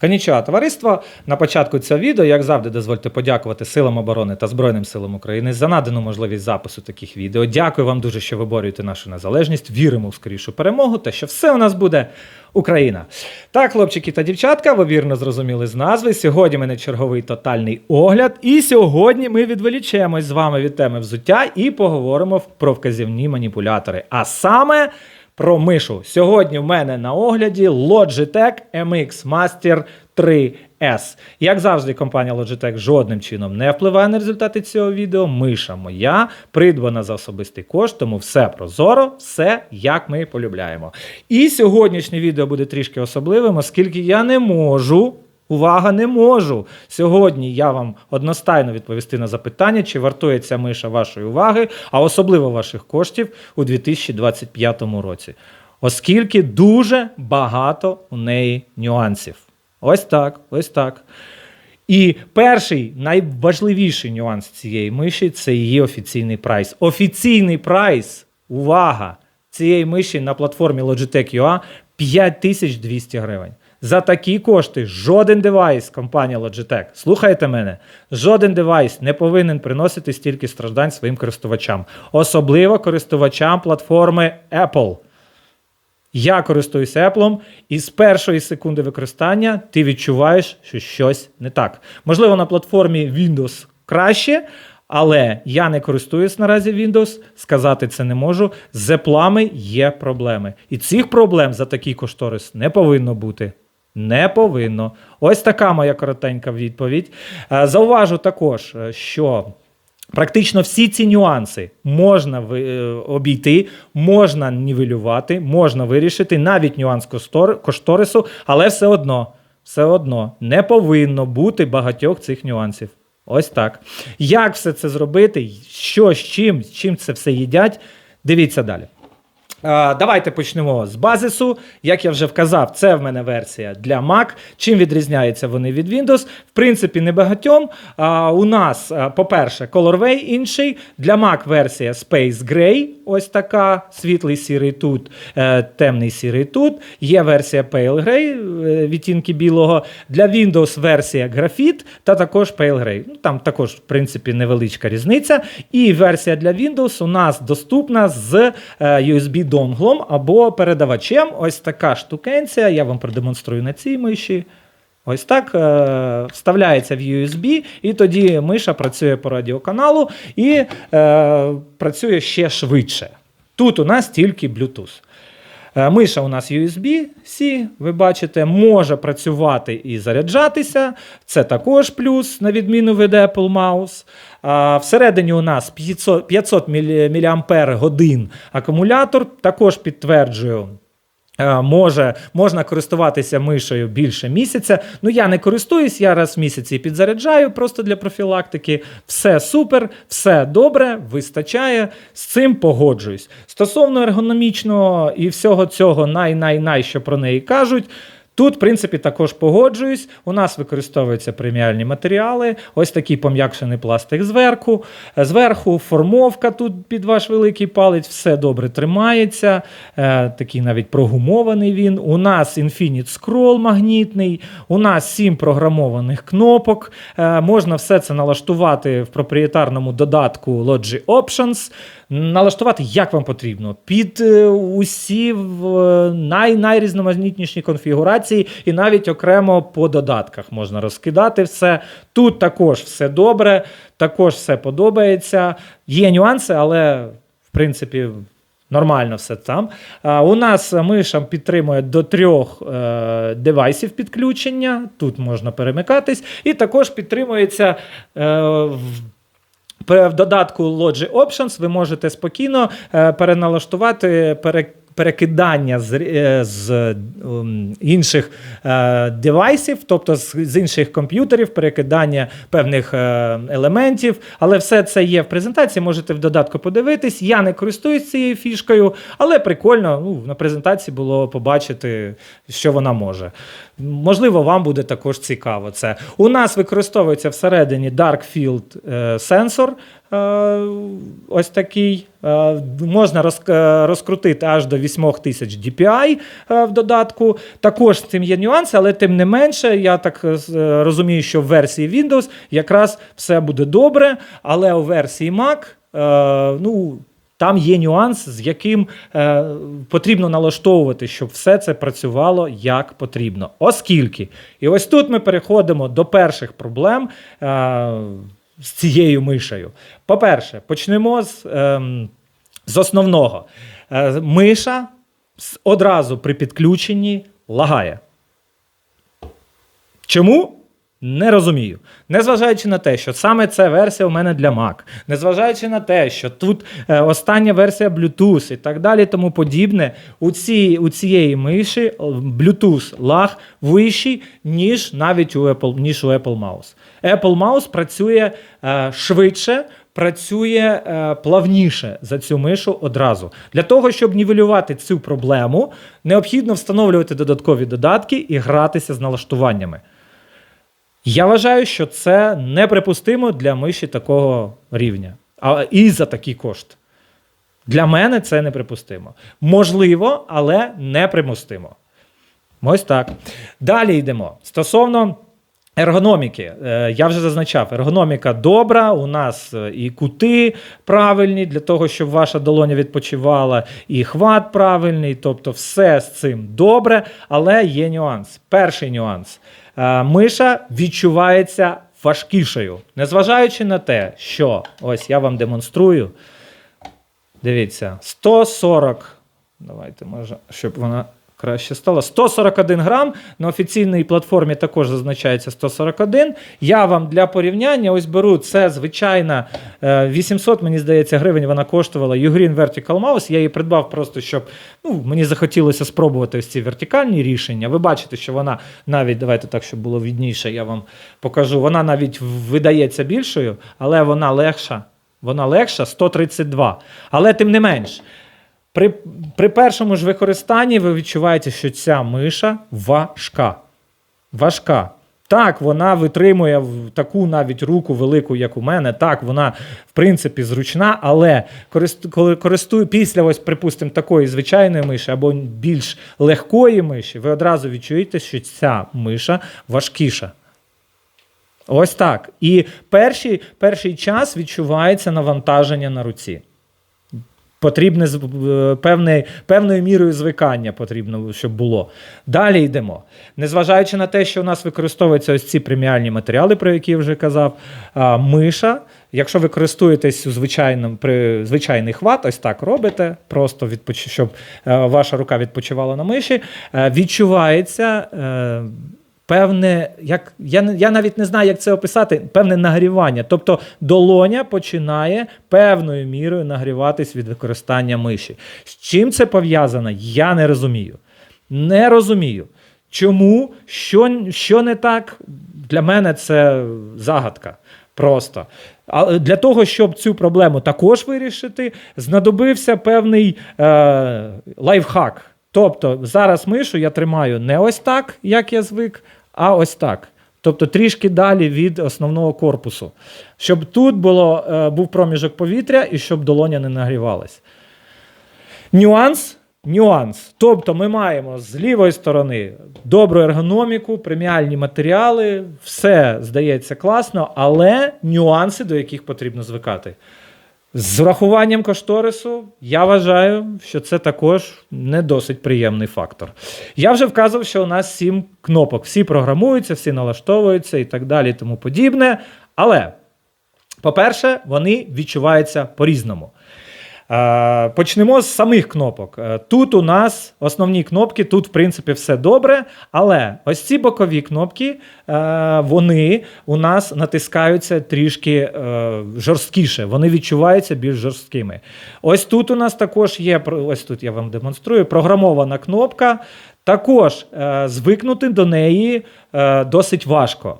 Конічого товариство. На початку цього відео, як завжди, дозвольте подякувати Силам оборони та Збройним силам України за надану можливість запису таких відео. Дякую вам дуже, що виборюєте нашу незалежність. Віримо в скорішу перемогу та що все у нас буде Україна. Так, хлопчики та дівчатка, ви вірно зрозуміли з назви. Сьогодні мене черговий тотальний огляд. І сьогодні ми відволічемось з вами від теми взуття і поговоримо про вказівні маніпулятори. А саме. Про мишу. Сьогодні в мене на огляді Logitech MX Master 3S. Як завжди, компанія Logitech жодним чином не впливає на результати цього відео. Миша моя, придбана за особистий кошт, тому все прозоро, все як ми полюбляємо. І сьогоднішнє відео буде трішки особливим, оскільки я не можу. Увага, не можу. Сьогодні я вам одностайно відповісти на запитання, чи вартує ця миша вашої уваги, а особливо ваших коштів у 2025 році. Оскільки дуже багато у неї нюансів. Ось так, ось так. І перший найважливіший нюанс цієї миші це її офіційний прайс. Офіційний прайс, увага, цієї миші на платформі Logitech UA 5200 гривень. За такі кошти жоден девайс компанія Logitech, слухайте мене, жоден девайс не повинен приносити стільки страждань своїм користувачам, особливо користувачам платформи Apple. Я користуюся Apple, і з першої секунди використання ти відчуваєш, що щось не так. Можливо, на платформі Windows краще, але я не користуюсь наразі Windows, сказати це не можу. З Apple є проблеми. І цих проблем за такий кошторис не повинно бути. Не повинно. Ось така моя коротенька відповідь. Е, Зауважу також, е, що Практично всі ці нюанси можна е, обійти, можна нівелювати, можна вирішити навіть нюанс кошторису, але все одно, все одно не повинно бути багатьох цих нюансів. Ось так. Як все це зробити? Що з чим, з чим це все їдять? Дивіться далі. Давайте почнемо з базису. Як я вже вказав, це в мене версія для Mac. Чим відрізняються вони від Windows? В принципі, не багатьом. А, У нас, по-перше, Colorway інший. Для Mac версія Space Gray, ось така, світлий сірий тут, е, темний сірий тут. Є версія Pale Gray, е, відтінки білого. Для Windows версія Graphite та також Pale Gray. Ну, там також, в принципі, невеличка різниця. І версія для Windows у нас доступна з е, USB донглом або передавачем. Ось така штукенція. Я вам продемонструю на цій миші. Ось так е, вставляється в USB, і тоді миша працює по радіоканалу і е, працює ще швидше. Тут у нас тільки Bluetooth. Е, Миша у нас USB-C, ви бачите, може працювати і заряджатися. Це також плюс, на відміну від Apple Mouse. Всередині у нас 500, 500 мАч акумулятор. Також підтверджую. Е, Може, можна користуватися мишею більше місяця. Ну, я не користуюсь, я раз в місяці підзаряджаю просто для профілактики. Все супер, все добре, вистачає. З цим погоджуюсь. Стосовно ергономічного і всього цього най-най-най, що про неї кажуть. Тут, в принципі, також погоджуюсь. У нас використовуються преміальні матеріали, ось такий пом'якшений пластик зверху. Зверху формовка тут під ваш великий палець, все добре тримається. Е, такий навіть прогумований він. У нас Infinite Scroll магнітний, у нас 7 програмованих кнопок. Е, можна все це налаштувати в проприєтарному додатку Logi Options. Налаштувати як вам потрібно під е, усі най, найрізноманітніші конфігурації, і навіть окремо по додатках можна розкидати все. Тут також все добре, також все подобається. Є нюанси, але в принципі. Нормально все там. А, у нас миша підтримує до трьох е, девайсів підключення. Тут можна перемикатись. І також підтримується е, в додатку Logi Options ви можете спокійно е, переналаштувати пере, перекидання з, е, з ем, інших е, девайсів, тобто з, інших комп'ютерів, перекидання певних е, елементів. Але все це є в презентації. Можете в додатку подивитись. Я не користуюсь цією фішкою, але прикольно ну, на презентації було побачити, що вона може. Можливо, вам буде також цікаво це. У нас використовується всередині Dark Field сенсор. Е, Ось такий. Е, Можна е, розкрутити аж до 8000 DPI е, в додатку. Також з цим є нюанси, але тим не менше, я так розумію, що в версії Windows якраз все буде добре, але у версії Mac, ну. Там є нюанс, з яким е, потрібно налаштовувати, щоб все це працювало як потрібно. Оскільки, і ось тут ми переходимо до перших проблем е, з цією мишею. По-перше, почнемо з, ем, з основного. Е, миша одразу при підключенні лагає. Чому? Не розумію. Незважаючи на те, що саме ця версія у мене для Mac, незважаючи на те, що тут е, остання версія Bluetooth і так далі, тому подібне, у, цій, у цієї миші е, Bluetooth лаг вищий, ніж навіть у Apple, ніж у Apple Mouse. Apple Mouse працює е, швидше, працює е, плавніше за цю мишу одразу. Для того, щоб нівелювати цю проблему, необхідно встановлювати додаткові додатки і гратися з налаштуваннями. Я вважаю, що це неприпустимо для миші такого рівня. А і за такий кошт. Для мене це неприпустимо. Можливо, але непримустимо. Ось так. Далі йдемо. Стосовно ергономіки, Е, я вже зазначав, ергономіка добра. У нас е, і кути правильні для того, щоб ваша долоня відпочивала, і хват правильний. Тобто, все з цим добре, але є нюанс. Перший нюанс. Е, Миша відчувається важкішою, незважаючи на те, що ось я вам демонструю. Дивіться, 140. Давайте, може, щоб вона краще стала. 141 грам. На офіційній платформі також зазначається 141. Я вам для порівняння ось беру це звичайна е, 800, мені здається, гривень вона коштувала Ugreen Vertical Mouse. Я її придбав просто, щоб ну, мені захотілося спробувати ось ці вертикальні рішення. Ви бачите, що вона навіть, давайте так, щоб було відніше, я вам покажу. Вона навіть видається більшою, але вона легша. Вона легша 132. Але тим не менш, при, при першому ж використанні ви відчуваєте, що ця миша важка. Важка. Так, вона витримує таку навіть руку велику, як у мене. Так, вона в принципі зручна, але коли користую після, ось, припустимо, такої звичайної миші або більш легкої миші, ви одразу відчуєте, що ця миша важкіша. Ось так. І перший, перший час відчувається навантаження на руці. Потрібне е, певне, певною мірою звикання потрібно, щоб було. Далі йдемо. Незважаючи на те, що у нас використовуються ось ці преміальні матеріали, про які я вже казав, миша, якщо ви користуєтесь у звичайному, при звичайний хват, ось так робите, просто відпоч... щоб е, ваша рука відпочивала на миші, е, відчувається. Певне, як я, я навіть не знаю, як це описати, певне нагрівання. Тобто долоня починає певною мірою нагріватись від використання миші. З чим це пов'язано, я не розумію. Не розумію. Чому? Що, що не так? Для мене це загадка. Просто. А для того, щоб цю проблему також вирішити, знадобився певний е, лайфхак. Тобто зараз мишу я тримаю не ось так, як я звик, а ось так. Тобто трішки далі від основного корпусу. Щоб тут було, е, був проміжок повітря і щоб долоня не нагрівалась. Нюанс. Нюанс. Тобто ми маємо з лівої сторони добру ергономіку, преміальні матеріали, все здається класно, але нюанси, до яких потрібно звикати. З урахуванням кошторису, я вважаю, що це також не досить приємний фактор. Я вже вказував, що у нас сім кнопок. Всі програмуються, всі налаштовуються і так далі, тому подібне. Але, по-перше, вони відчуваються по-різному. Е, Почнемо з самих кнопок. Е, Тут у нас основні кнопки, тут, в принципі, все добре. Але ось ці бокові кнопки, е, вони у нас натискаються трішки жорсткіше, вони відчуваються більш жорсткими. Ось тут у нас також є, ось тут я вам демонструю, програмована кнопка. Також е, звикнути до неї е, досить важко.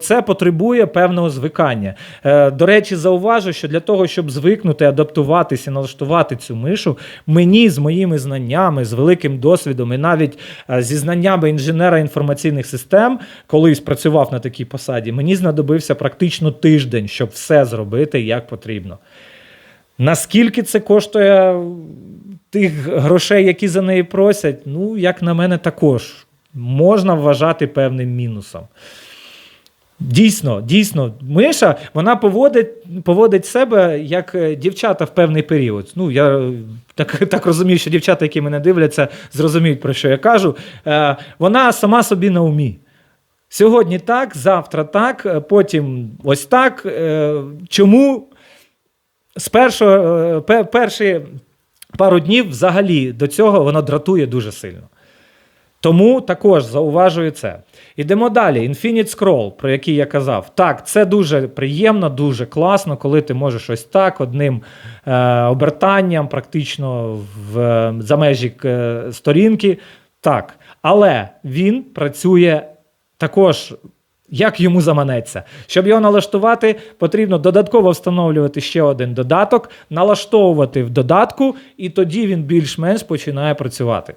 Це потребує певного звикання. Е, до речі, зауважу, що для того, щоб звикнути, адаптуватися, налаштувати цю мишу, мені з моїми знаннями, з великим досвідом і навіть зі знаннями інженера інформаційних систем, колись працював на такій посаді, мені знадобився практично тиждень, щоб все зробити як потрібно. Наскільки це коштує тих грошей, які за неї просять, ну, як на мене, також можна вважати певним мінусом. Дійсно, дійсно, Миша вона поводить, поводить себе як е, дівчата в певний період. Ну, я е, так, так розумію, що дівчата, які мене дивляться, зрозуміють, про що я кажу. Е, вона сама собі на умі. Сьогодні так, завтра так, е, потім ось так. Е, Чому з першого, перші пару днів взагалі до цього воно дратує дуже сильно. Тому також зауважую це. Ідемо далі. Infinite Scroll, про який я казав. Так, це дуже приємно, дуже класно, коли ти можеш ось так одним е, обертанням, практично в, е, за межі е, сторінки. Так. Але він працює також. Як йому заманеться. Щоб його налаштувати, потрібно додатково встановлювати ще один додаток, налаштовувати в додатку, і тоді він більш-менш починає працювати.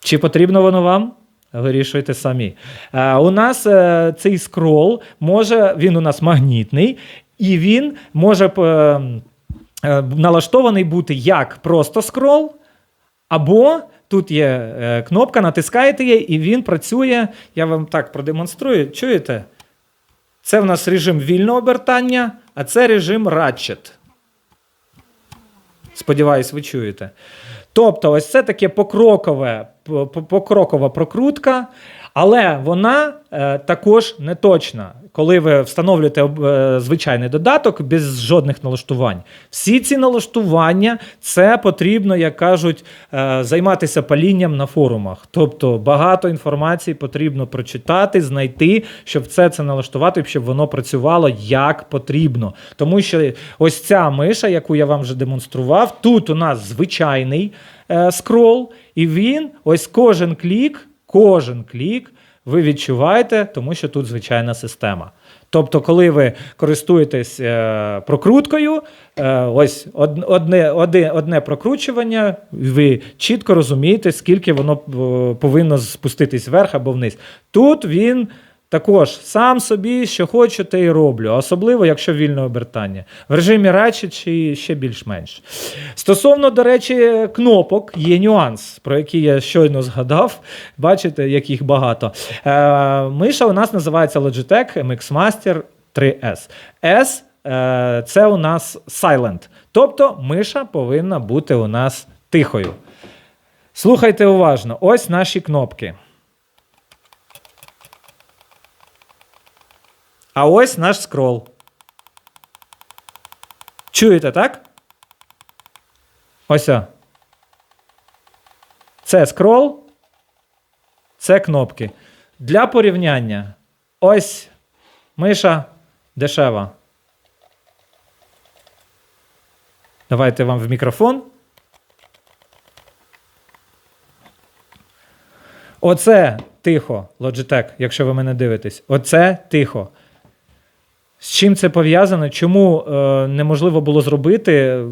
Чи потрібно воно вам? Вирішуйте самі. Е, у нас е, цей скрол може, він у нас магнітний, і він може е, е, налаштований бути як просто скрол, або тут є е, кнопка, натискаєте її, і він працює. Я вам так продемонструю. Чуєте? Це в нас режим вільного обертання, а це режим Ratchet. Сподіваюсь, ви чуєте. Тобто, ось це таке покрокове, по- по- покрокова прокрутка, але вона е, також не точна. Коли ви встановлюєте е, звичайний додаток без жодних налаштувань. Всі ці налаштування це потрібно, як кажуть, е, займатися палінням на форумах. Тобто багато інформації потрібно прочитати, знайти, щоб все це налаштувати, щоб воно працювало як потрібно. Тому що ось ця миша, яку я вам вже демонстрував, тут у нас звичайний скрол, і він ось кожен клік, кожен клік ви відчуваєте, тому що тут звичайна система. Тобто, коли ви користуєтесь е, прокруткою, е, ось од- одне, одне, одне прокручування, ви чітко розумієте, скільки воно е, повинно спуститись вверх або вниз. Тут він також сам собі, що хочу, те і роблю, особливо, якщо вільне обертання. В режимі Ratchet чи ще більш-менш. Стосовно, до речі, кнопок, є нюанс, про який я щойно згадав. Бачите, яких багато. Е, миша у нас називається Logitech MX Master 3S. S е, це у нас Silent. Тобто миша повинна бути у нас тихою. Слухайте уважно, ось наші кнопки. А ось наш скрол. Чуєте, так? Ось. Це скрол. Це кнопки. Для порівняння. Ось миша дешева. Давайте вам в мікрофон. Оце тихо, Logitech, якщо ви мене дивитесь. Оце тихо. З чим це пов'язано? Чому е, неможливо було зробити,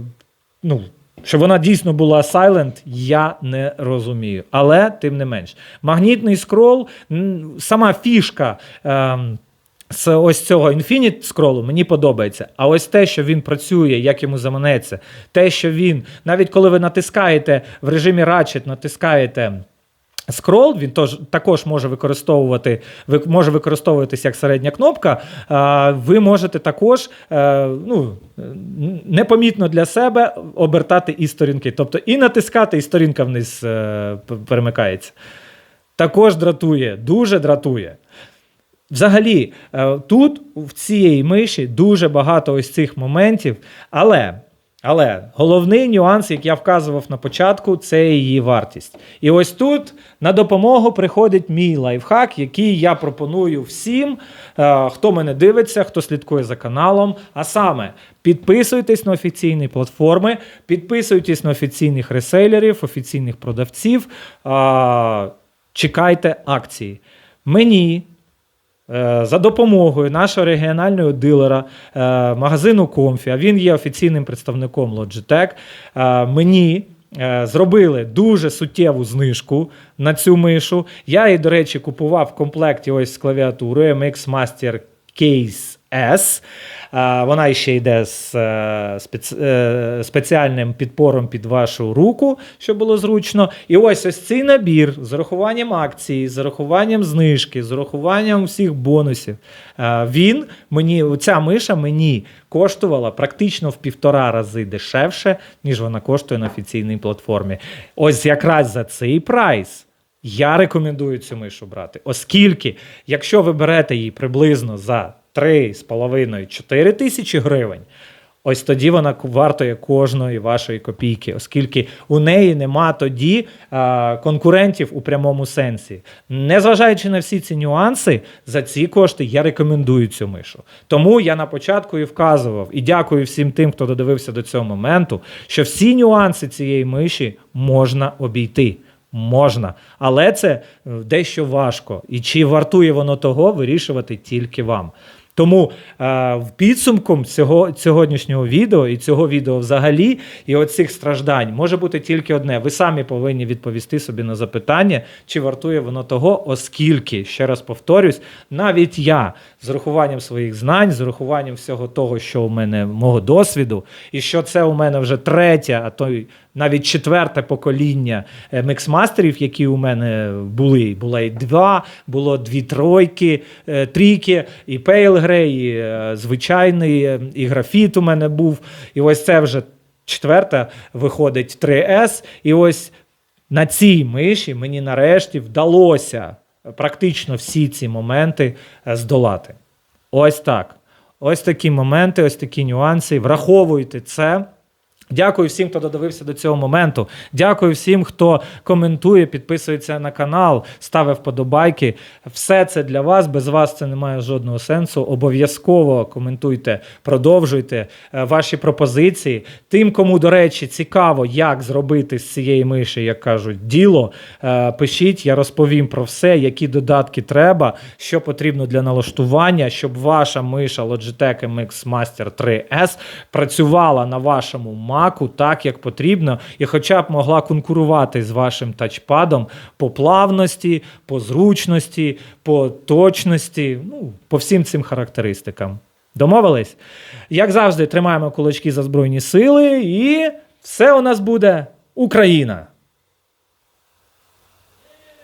ну, щоб вона дійсно була silent, я не розумію. Але тим не менш. Магнітний скрол, сама фішка. Е, з ось цього Infinite скролу мені подобається. А ось те, що він працює, як йому заманеться, те, що він, навіть коли ви натискаєте в режимі Ratchet, натискаєте Скрол він тож, також може використовувати, може використовуватися як середня кнопка. Ви можете також е, ну, непомітно для себе обертати і сторінки. Тобто і натискати, і сторінка вниз е, перемикається. Також дратує, дуже дратує. Взагалі, е, тут в цієї миші дуже багато ось цих моментів, але Але головний нюанс, як я вказував на початку, це її вартість. І ось тут на допомогу приходить мій лайфхак, який я пропоную всім, е, хто мене дивиться, хто слідкує за каналом. А саме підписуйтесь на офіційні платформи, підписуйтесь на офіційних реселерів, офіційних продавців. Чекайте акції. Мені За допомогою нашого регіонального дилера е, магазину Комфі, а він є офіційним представником Logitech, е, мені е, зробили дуже суттєву знижку на цю мишу. Я її, до речі, купував в комплекті ось з клавіатурою MX Master Case S. Вона ще йде з е, спец... е, спеціальним підпором під вашу руку, щоб було зручно. І ось ось цей набір з урахуванням акції, з урахуванням знижки, з урахуванням всіх бонусів. Він мені, ця миша мені коштувала практично в півтора рази дешевше, ніж вона коштує на офіційній платформі. Ось якраз за цей прайс. Я рекомендую цю мишу брати, оскільки, якщо ви берете її приблизно за 3,5-4 тисячі гривень, ось тоді вона вартує кожної вашої копійки, оскільки у неї нема тоді а, конкурентів у прямому сенсі. Незважаючи на всі ці нюанси, за ці кошти я рекомендую цю мишу. Тому я на початку і вказував, і дякую всім тим, хто додивився до цього моменту, що всі нюанси цієї миші можна обійти. Можна, але це е, дещо важко. І чи вартує воно того, вирішувати тільки вам. Тому е, в підсумком цього сьогоднішнього відео і цього відео взагалі, і оцих страждань може бути тільки одне. Ви самі повинні відповісти собі на запитання, чи вартує воно того, оскільки, ще раз повторюсь, навіть я з урахуванням своїх знань, з урахуванням всього того, що у мене мого досвіду, і що це у мене вже третє, а то й навіть четверте покоління е, міксмастерів, які у мене були. Було і два, було дві тройки, е, трійки, і Grey, і е, звичайний, і графіт у мене був. І ось це вже четверта виходить 3S. І ось на цій миші мені нарешті вдалося практично всі ці моменти здолати. Ось так. Ось такі моменти, ось такі нюанси. Враховуйте це. Дякую всім, хто додивився до цього моменту. Дякую всім, хто коментує, підписується на канал, ставить вподобайки. Все це для вас. Без вас це не має жодного сенсу. Обов'язково коментуйте, продовжуйте е, ваші пропозиції. Тим, кому, до речі, цікаво, як зробити з цієї миші, як кажуть, діло. е, Пишіть, я розповім про все, які додатки треба, що потрібно для налаштування, щоб ваша миша Logitech MX Master 3S працювала на вашому маку так, як потрібно, і хоча б могла конкурувати з вашим тачпадом по плавності, по зручності, по точності, ну, по всім цим характеристикам. Домовились? Як завжди, тримаємо кулачки за Збройні сили, і все у нас буде Україна!